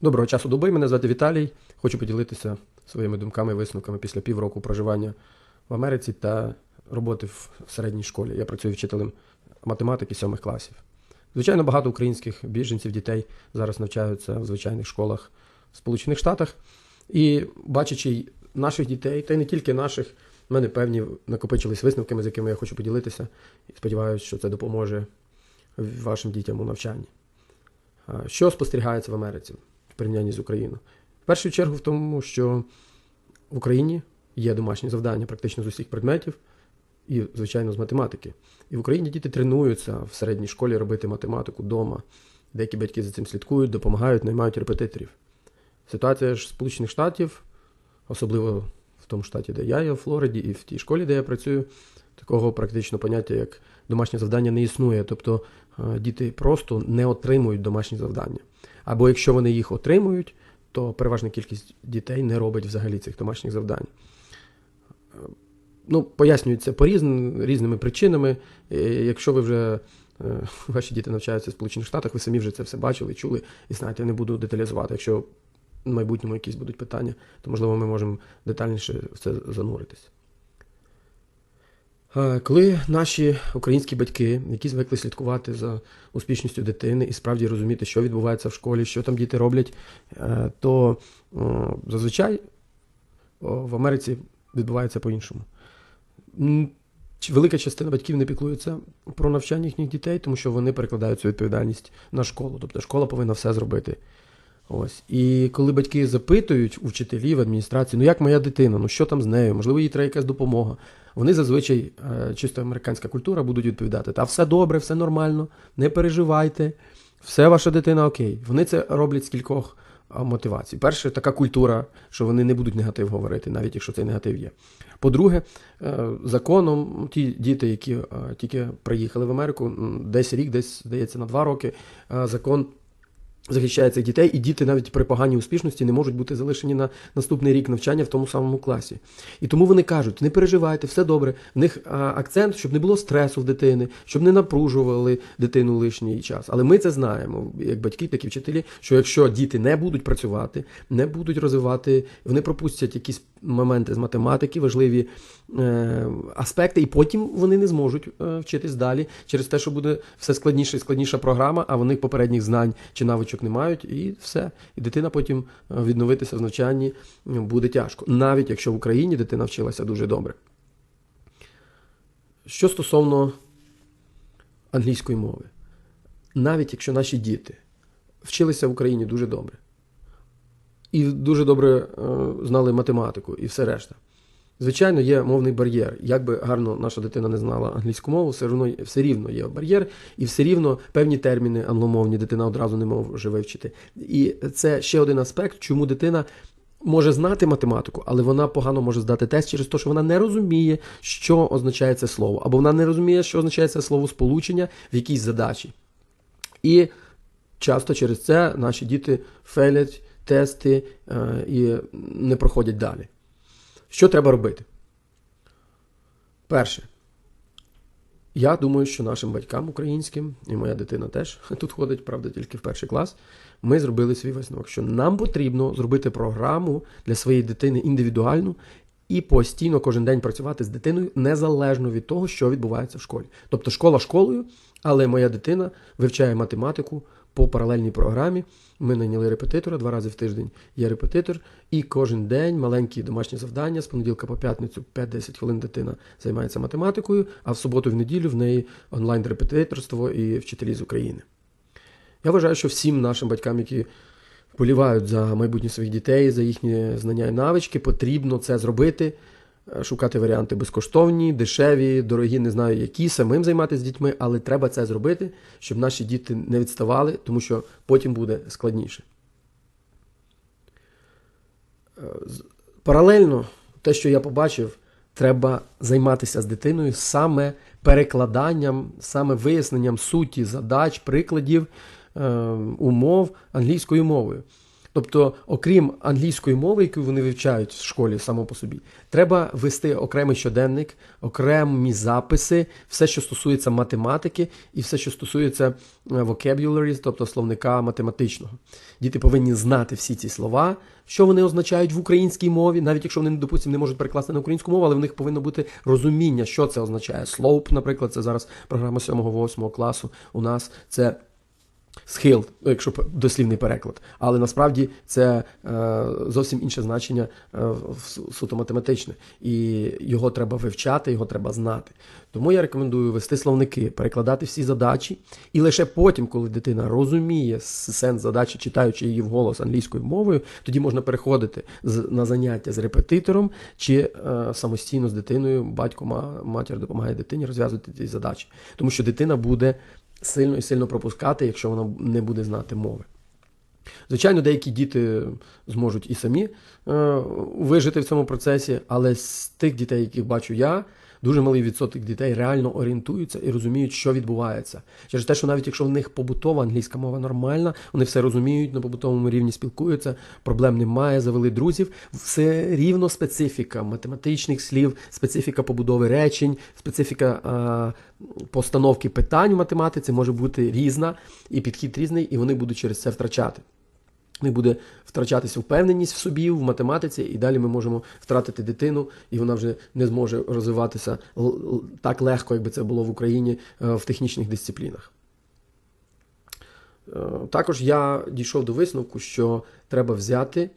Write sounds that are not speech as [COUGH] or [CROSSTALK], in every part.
Доброго часу доби. Мене звати Віталій. Хочу поділитися своїми думками і висновками після півроку проживання в Америці та роботи в середній школі. Я працюю вчителем математики сьомих класів. Звичайно, багато українських біженців, дітей зараз навчаються в звичайних школах в Сполучених Штатах. І бачачи наших дітей, та й не тільки наших, в мене певні накопичились висновками, з якими я хочу поділитися. І сподіваюся, що це допоможе вашим дітям у навчанні. Що спостерігається в Америці порівнянні з Україною? В першу чергу в тому, що в Україні є домашні завдання практично з усіх предметів, і, звичайно, з математики. І в Україні діти тренуються в середній школі робити математику вдома. Деякі батьки за цим слідкують, допомагають, наймають репетиторів. Ситуація ж Сполучених Штатів, особливо в тому штаті, де я є, в Флориді, і в тій школі, де я працюю, такого практично поняття, як домашнє завдання, не існує. Тобто е, діти просто не отримують домашні завдання. Або якщо вони їх отримують, то переважна кількість дітей не робить взагалі цих домашніх завдань. Ну, пояснюється по різним, різними причинами. Якщо ви вже е, ваші діти навчаються в Сполучених Штатах, ви самі вже це все бачили, чули, і знаєте, я не буду деталізувати. Якщо в майбутньому якісь будуть питання, то можливо ми можемо детальніше в це зануритись. Е, Коли наші українські батьки, які звикли слідкувати за успішністю дитини і справді розуміти, що відбувається в школі, що там діти роблять, е, то е, зазвичай в Америці відбувається по-іншому. Велика частина батьків не піклується про навчання їхніх дітей, тому що вони перекладають цю відповідальність на школу. Тобто школа повинна все зробити. Ось. І коли батьки запитують у вчителів, адміністрації, ну як моя дитина, ну що там з нею, можливо, їй треба якась допомога. Вони зазвичай, е, чисто американська культура, будуть відповідати: та все добре, все нормально, не переживайте, все ваша дитина окей. Вони це роблять з кількох мотивацій. Перше, така культура, що вони не будуть негатив говорити, навіть якщо цей негатив є. По-друге, е, законом ті діти, які е, тільки приїхали в Америку, десь рік, десь здається на два роки, е, закон. Захищає цих дітей, і діти навіть при поганій успішності не можуть бути залишені на наступний рік навчання в тому самому класі. І тому вони кажуть: не переживайте, все добре. В них акцент, щоб не було стресу в дитини, щоб не напружували дитину лишній час. Але ми це знаємо, як батьки, так і вчителі, що якщо діти не будуть працювати, не будуть розвивати, вони пропустять якісь моменти з математики, важливі е, аспекти, і потім вони не зможуть е, вчитись далі через те, що буде все складніше і складніша програма, а вони попередніх знань чи навичок не мають, і все. І дитина потім е, відновитися в навчанні буде тяжко, навіть якщо в Україні дитина вчилася дуже добре. Що стосовно англійської мови, навіть якщо наші діти вчилися в Україні дуже добре, і дуже добре е, знали математику і все решта. Звичайно, є мовний бар'єр. Як би гарно наша дитина не знала англійську мову, все рівно, все рівно є бар'єр, і все рівно певні терміни англомовні дитина одразу не може вивчити. І це ще один аспект, чому дитина. Може знати математику, але вона погано може здати тест через те, що вона не розуміє, що означає це слово, або вона не розуміє, що означає це слово сполучення в якійсь задачі. І часто через це наші діти фейлять тести е, і не проходять далі. Що треба робити? Перше. Я думаю, що нашим батькам українським, і моя дитина теж [LAUGHS] тут ходить, правда, тільки в перший клас. Ми зробили свій висновок, що нам потрібно зробити програму для своєї дитини індивідуальну і постійно кожен день працювати з дитиною незалежно від того, що відбувається в школі. Тобто школа школою, але моя дитина вивчає математику по паралельній програмі. Ми найняли репетитора два рази в тиждень. Є репетитор, і кожен день маленькі домашні завдання з понеділка по п'ятницю 5-10 хвилин дитина займається математикою, а в суботу і в неділю в неї онлайн-репетиторство і вчителі з України. Я вважаю, що всім нашим батькам, які вболівають за майбутнє своїх дітей, за їхні знання і навички, потрібно це зробити, е, шукати варіанти безкоштовні, дешеві, дорогі, не знаю які, самим займатися з дітьми, але треба це зробити, щоб наші діти не відставали, тому що потім буде складніше. Е, Паралельно, те, що я побачив, треба займатися з дитиною саме перекладанням, саме виясненням суті задач, прикладів, умов англійською мовою. Тобто, окрім англійської мови, яку вони вивчають в школі само по собі, треба вести окремий щоденник, окремі записи, все, що стосується математики, і все, що стосується е, vocabulary, тобто словника математичного. Діти повинні знати всі ці слова, що вони означають в українській мові, навіть якщо вони, допустимо, не можуть перекласти на українську мову, але в них повинно бути розуміння, що це означає. Slope, наприклад, це зараз програма 7-8 класу. У нас це схил, якщо дослівний переклад. Але насправді це е, зовсім інше значення е, суто математичне. І його треба вивчати, його треба знати. Тому я рекомендую вести словники, перекладати всі задачі, і лише потім, коли дитина розуміє сенс задачі, читаючи її вголос англійською мовою, тоді можна переходити на заняття з репетитором чи е, самостійно з дитиною. Батько, матір допомагає дитині розв'язувати ці задачі. Тому що дитина буде сильно і сильно пропускати, якщо вона не буде знати мови. Звичайно, деякі діти зможуть і самі е, вижити в цьому процесі, але з тих дітей, яких бачу я, дуже малий відсоток дітей реально орієнтуються і розуміють, що відбувається. Через те, що навіть якщо в них побутова англійська мова нормальна, вони все розуміють, на побутовому рівні спілкуються, проблем немає, завели друзів. Все рівно специфіка математичних слів, специфіка побудови речень, специфіка е, постановки питань в математиці може бути різна, і підхід різний, і вони будуть через це втрачати. Не буде втрачатися впевненість в собі, в математиці, і далі ми можемо втратити дитину, і вона вже не зможе розвиватися так легко, якби це було в Україні е, в технічних дисциплінах. Е, Також я дійшов до висновку, що треба взяти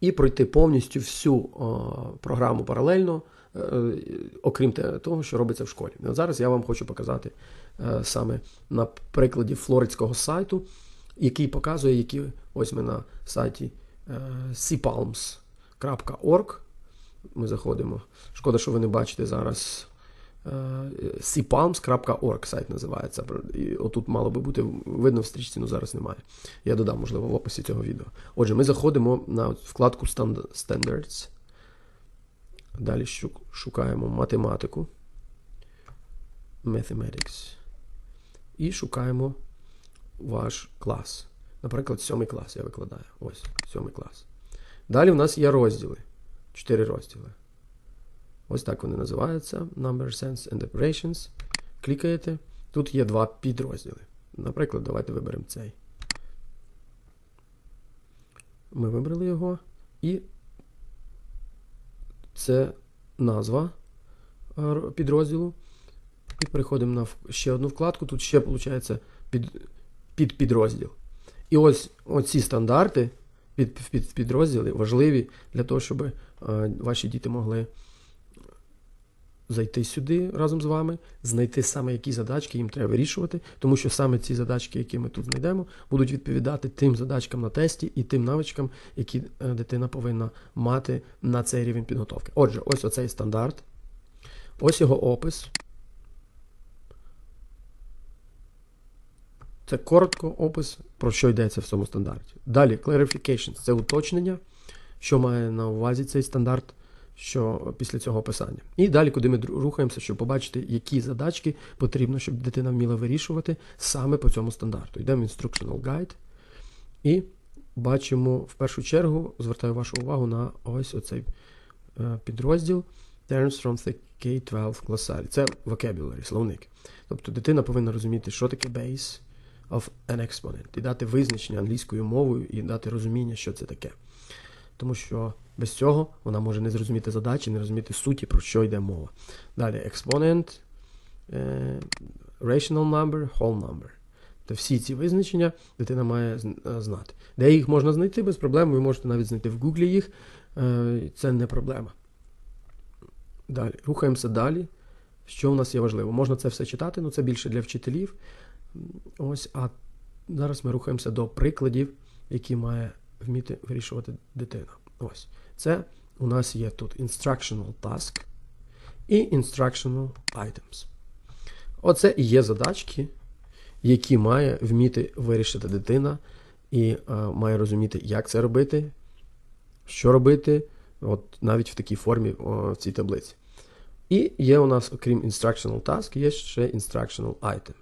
і пройти повністю всю е, програму паралельно, окрім того, що робиться в школі. Зараз я вам хочу показати саме на прикладі флоридського сайту, який показує, які ось ми на сайті е, cpalms.org. Ми заходимо. Шкода, що ви не бачите зараз. е, cpalms.org сайт називається. І отут мало би бути видно в стрічці, але зараз немає. Я додам, можливо, в описі цього відео. Отже, ми заходимо на вкладку Standards. Далі шукаємо математику. Mathematics. І шукаємо ваш клас. Наприклад, сьомий клас я викладаю. Ось, сьомий клас. Далі в нас є розділи. Чотири розділи. Ось так вони називаються. Number Sense and Operations. Клікаєте. Тут є два підрозділи. Наприклад, давайте виберемо цей. Ми вибрали його. І це назва е, підрозділу. І переходимо на ще одну вкладку. Тут ще, виходить, під, під підрозділ. І ось оці стандарти під, під підрозділи важливі для того, щоб е, ваші діти могли зайти сюди разом з вами, знайти саме які задачки їм треба вирішувати, тому що саме ці задачки, які ми тут знайдемо, будуть відповідати тим задачкам на тесті і тим навичкам, які е, дитина повинна мати на цей рівень підготовки. Отже, ось оцей стандарт, ось його опис. Це коротко опис, про що йдеться в цьому стандарті. Далі, clarifications – це уточнення, що має на увазі цей стандарт, що після цього описання. І далі, куди ми рухаємося, щоб побачити, які задачки потрібно, щоб дитина вміла вирішувати саме по цьому стандарту. Йдемо в Instructional Guide і бачимо в першу чергу, звертаю вашу увагу на ось оцей е, підрозділ Terms from the K-12 Glossary. Це vocabulary, словник. Тобто дитина повинна розуміти, що таке base of an exponent, і дати визначення англійською мовою і дати розуміння, що це таке. Тому що без цього вона може не зрозуміти задачі, не розуміти суті, про що йде мова. Далі exponent, е, rational number, whole number. То всі ці визначення дитина має е, знати. Де їх можна знайти без проблем, ви можете навіть знайти в Гуглі їх, е, це не проблема. Далі, рухаємося далі. Що у нас є важливо? Можна це все читати, але це більше для вчителів. Ось, а зараз ми рухаємося до прикладів, які має вміти вирішувати дитина. Ось. Це у нас є тут instructional task і instructional items. Оце і є задачки, які має вміти вирішити дитина, і е, має розуміти, як це робити, що робити, от навіть в такій формі о, в цій таблиці. І є у нас, окрім instructional task, є ще instructional item.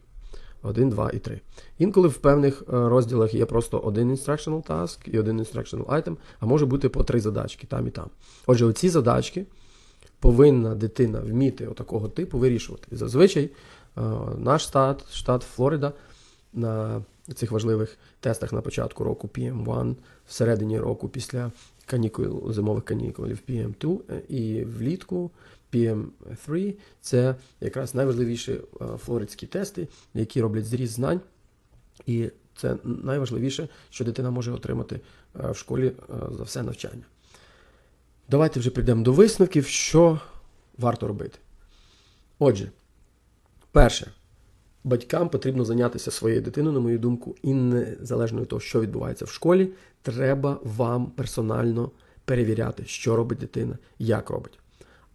1, 2 і 3. Інколи в певних е, розділах є просто один instructional task і один instructional item, а може бути по три задачки там і там. Отже, оці задачки повинна дитина вміти отакого типу вирішувати. І зазвичай е, наш штат, штат Флорида, на цих важливих тестах на початку року PM1, всередині року після канікул, зимових канікулів PM2 е, і влітку PM3 це якраз найважливіші е, флоридські тести, які роблять зріз знань. І це найважливіше, що дитина може отримати е, в школі е, за все навчання. Давайте вже прийдемо до висновків, що варто робити. Отже, перше, батькам потрібно зайнятися своєю дитиною, на мою думку, і незалежно від того, що відбувається в школі, треба вам персонально перевіряти, що робить дитина, як робить.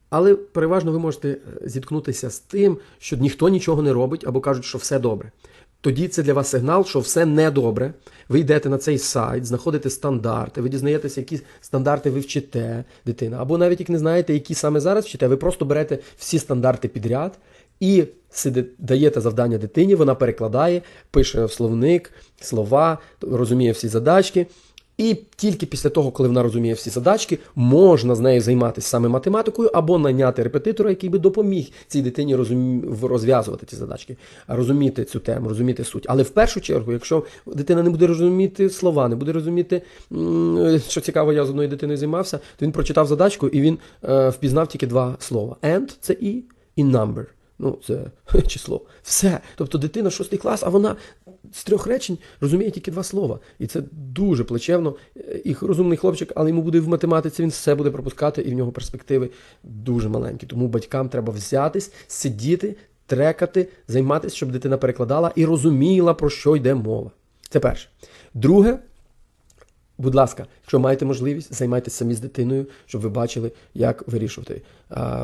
Але переважно ви можете е, зіткнутися з тим, що ніхто нічого не робить або кажуть, що все добре. Тоді це для вас сигнал, що все недобре. Ви йдете на цей сайт, знаходите стандарти, ви дізнаєтеся, які стандарти ви вчите дитина. Або навіть як не знаєте, які саме зараз вчите, ви просто берете всі стандарти підряд і даєте завдання дитині, вона перекладає, пише в словник, слова, розуміє всі задачки. І тільки після того, коли вона розуміє всі задачки, можна з нею займатися саме математикою або наняти репетитора, який би допоміг цій дитині розумі... розв'язувати ці задачки, розуміти цю тему, розуміти суть. Але в першу чергу, якщо дитина не буде розуміти слова, не буде розуміти, що цікаво, я з одною дитиною займався, то він прочитав задачку і він е, впізнав тільки два слова: and – це і, і number. Ну, це [LAUGHS] число. Все. Тобто дитина шостий клас, а вона з трьох речень розуміє тільки два слова. І це дуже плачевно. І розумний хлопчик, але йому буде в математиці, він все буде пропускати, і в нього перспективи дуже маленькі. Тому батькам треба взятись, сидіти, трекати, займатися, щоб дитина перекладала і розуміла, про що йде мова. Це перше. Друге. Будь ласка, якщо маєте можливість, займайтеся самі з дитиною, щоб ви бачили, як вирішувати.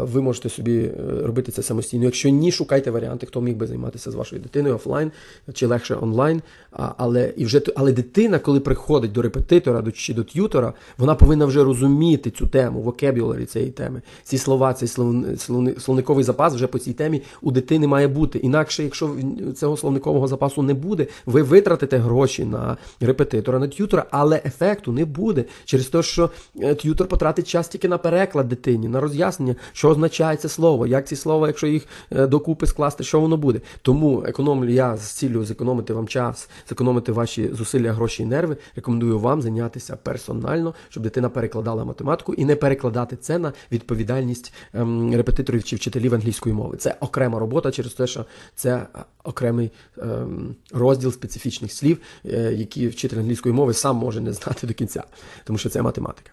Ви можете собі е, робити це самостійно. Якщо ні, шукайте варіанти, хто міг би займатися з вашою дитиною офлайн чи легше онлайн. Але і вже але дитина, коли приходить до репетитора чи до т'ютора, вона повинна вже розуміти цю тему, вокебюларі цієї теми. Ці слова, цей словни, словни, словниковий запас вже по цій темі у дитини має бути. Інакше, якщо цього словникового запасу не буде, ви витратите гроші на репетитора, на т'ютора, але ефекту не буде через те, що е, т'ютор потратить час тільки на переклад дитині, на роз'яснення, що означає це слово, як ці слова, якщо їх е, докупи скласти, що воно буде. Тому економлю я з цілею зекономити вам час, зекономити ваші зусилля, гроші і нерви. Рекомендую вам зайнятися персонально, щоб дитина перекладала математику і не перекладати це на відповідальність ем, репетиторів чи вчителів англійської мови. Це окрема робота через те, що це е, окремий ем, розділ специфічних слів, е, які вчитель англійської мови сам може не знати до кінця, тому що це математика.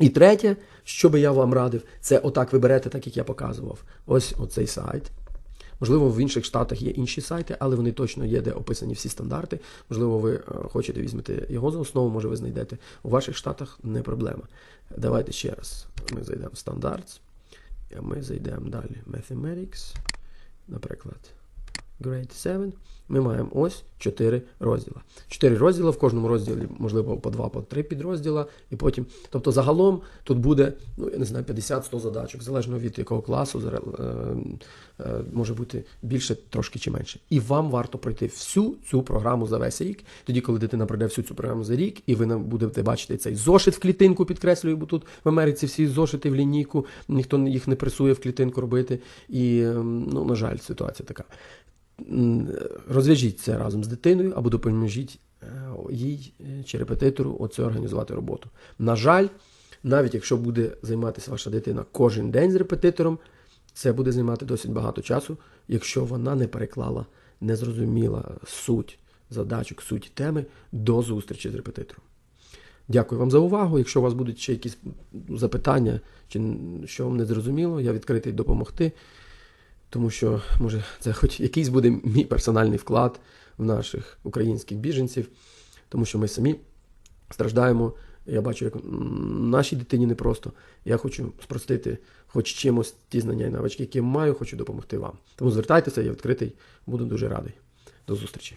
І третє, що би я вам радив, це отак ви берете, так як я показував. Ось оцей сайт. Можливо, в інших штатах є інші сайти, але вони точно є, де описані всі стандарти. Можливо, ви е, хочете візьмете його за основу, може ви знайдете. У ваших штатах не проблема. Давайте ще раз. Ми зайдемо в. І ми зайдемо далі. Mathematics. Наприклад, Grade 7. Ми маємо ось 4 розділа. 4 розділа, в кожному розділі, можливо, по 2, по 3 підрозділа. І потім, тобто, загалом тут буде, ну, я не знаю, 50-100 задачок, залежно від якого класу, е, е, може бути більше, трошки чи менше. І вам варто пройти всю цю програму за весь рік. Тоді, коли дитина пройде всю цю програму за рік, і ви будете бачити цей зошит в клітинку, підкреслюю, бо тут в Америці всі зошити в лінійку, ніхто їх не пресує в клітинку робити. І, ну, на жаль, ситуація така розв'яжіть це разом з дитиною або допоможіть е, їй чи репетитору оце організувати роботу. На жаль, навіть якщо буде займатися ваша дитина кожен день з репетитором, це буде займати досить багато часу, якщо вона не переклала, не зрозуміла суть задачок, суть теми до зустрічі з репетитором. Дякую вам за увагу. Якщо у вас будуть ще якісь запитання, чи що вам не зрозуміло, я відкритий допомогти. Тому що, може, це хоч якийсь буде мій персональний вклад в наших українських біженців, тому що ми самі страждаємо. Я бачу, як нашій дитині непросто. Я хочу спростити хоч чимось ті знання і навички, які я маю, хочу допомогти вам. Тому звертайтеся, я відкритий, буду дуже радий. До зустрічі.